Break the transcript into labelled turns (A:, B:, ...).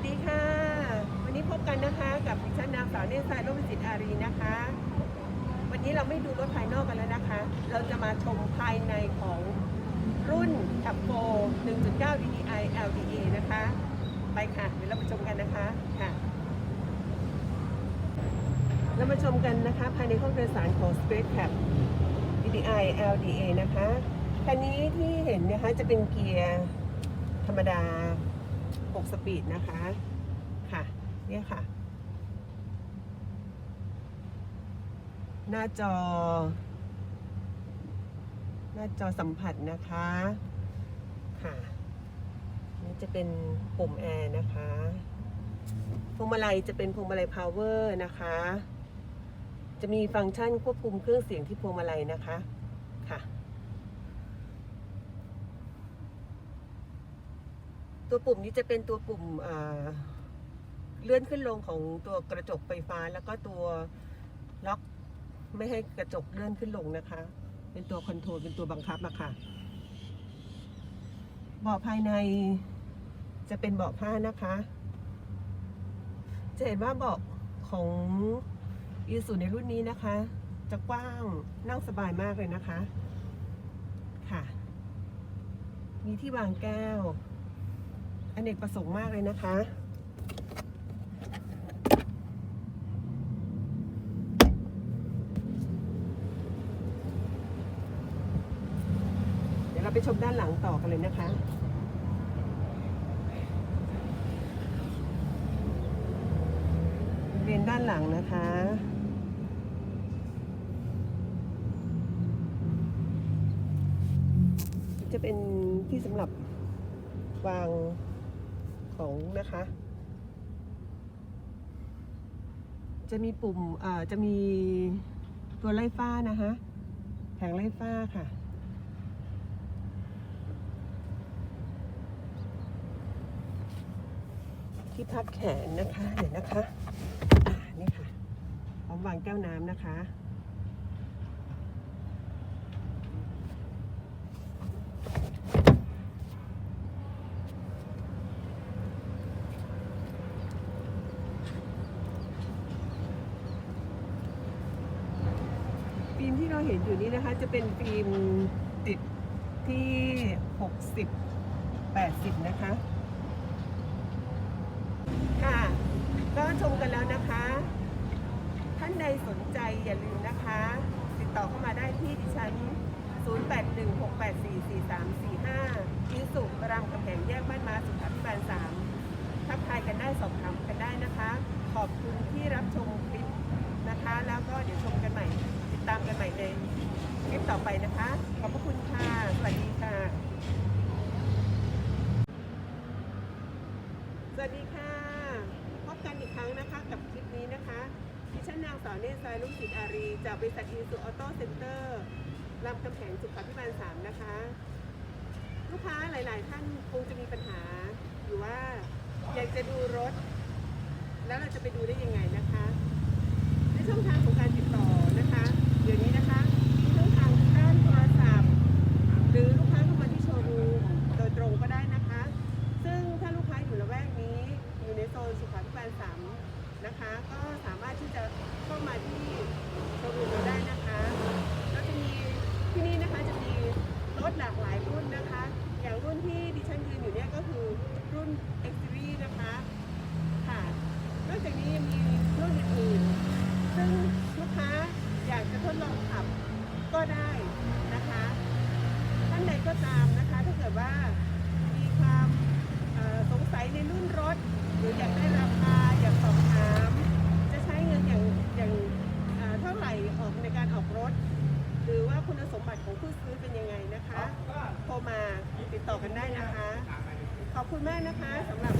A: วัสดีค่ะ วันนี้พบกันนะคะกับดิฉันนางสาวเนสายร่มจิตอารีนะคะ วันนี้เราไม่ดูรถภายนอกกันแล้วนะคะ เราจะมาชมภายในของรุ่นขับโฟ1.9 DDI LDA นะคะ ไปค่ะ เดี๋ยวเราไปชมกันนะคะค่ะ เรามาชมกันนะคะ ภายในห้องโดยสารของ Space Cab DDI LDA นะคะคันนี้ที่เห็นนะคะจะเป็นเกียร์ธรรมดา 6 สปีดนะคะ ค่ะ เนี่ยค่ะ หน้าจอ หน้าจอสัมผัสนะคะ ค่ะ นี่จะเป็นปุ่มแอร์นะคะพวงมาลัยจะเป็นพวงมาลัยพาวเวอร์นะคะ จะมีฟังก์ชันควบคุมเครื่องเสียงที่พวงมาลัยนะคะ ตัวปุ่มนี้จะเป็นตัวปุ่มเลื่อนขึ้นลงของตัวกระจกไฟฟ้า แล้วก็ตัวล็อกไม่ให้กระจกเลื่อนขึ้นลงนะคะ เป็นตัวคอนโทรลเป็นตัวบังคับอะค่ะเบาะภายในจะเป็นเบาะผ้านะคะ จะเห็นว่าเบาะของอีซูในรุ่นนี้นะคะ จะกว้างนั่งสบายมากเลยนะคะ ค่ะ มีที่วางแก้ว อเนกประสงค์มากเลยนะคะ เดี๋ยวเราไปชมด้านหลังต่อกันเลยนะคะเรียนด้านหลังนะคะจะเป็นที่สำหรับวาง ของนะคะ จะมีปุ่มอ่าจะมีตัวไล่ฟ้านะคะแผงไล่ฟ้าค่ะที่พับแขนนะคะ เดี๋ยวนะคะอ่านี่ค่ะพร้อมวางแก้วน้ำนะคะ ล์มที่เราเห็นอยู่นี้นะคะ จะเป็นฟิล์มติดที่ 60 80 นะคะ ค่ะ ก็ชมกันแล้วนะคะ ท่านใดสนใจอย่าลืมนะคะ ติดต่อเข้ามาได้ที่ดิฉัน 0816844345ที่สุรามคำแหงแยกบ้านมาสุขาพิบาล3ทักทายกันได้สอบถามกันได้นะคะ ต่อไปนะคะ ขอบพระคุณค่ะ สวัสดีค่ะ สวัสดีค่ะ พบกันอีกครั้งนะคะกับคลิปนี้นะคะดิฉันนางสาวเนตรสายลุงศิษย์อารี จากบริษัทอีสุออโต้เซ็นเตอร์รามคำแหงสุขาพิบาล 3 นะคะ ลูกค้าหลายๆ ท่านคงจะมีปัญหา อยู่ว่าอยากจะดูรถ แล้วเราจะไปดูได้ยังไงนะคะ ในช่องทางของการติดต่อ ลสามนะคะ ก็สามารถที่จะเข้ามาที่โชว์รูมเราได้นะคะแล้วจะมีที่นี่นะคะจะมีรถหลากหลายรุ่นนะคะ อย่างรุ่นที่ดิฉันยืนอยู่เนี่ยก็คือรุ่น X Series นะคะค่ะนอกจากนี้ยังมีรุ่นอื่นๆ ซึ่งลูกค้าอยากจะทดลองขับก็ได้นะคะ ท่านใดก็ตามนะคะ ถ้าเกิดว่ามีความเอ่อสงสัยในรุ่นรถ หรืออยากได้ราคาอยากสอบถาม จะใช้เงินอย่างอย่างเอ่อเท่าไหร่ออกในการออกรถ หรือว่าคุณสมบัติ ของผู้ซื้อเป็นยังไงนะคะ โทรมาติดต่อกันได้นะคะ ขอบคุณมากนะคะสำหรับ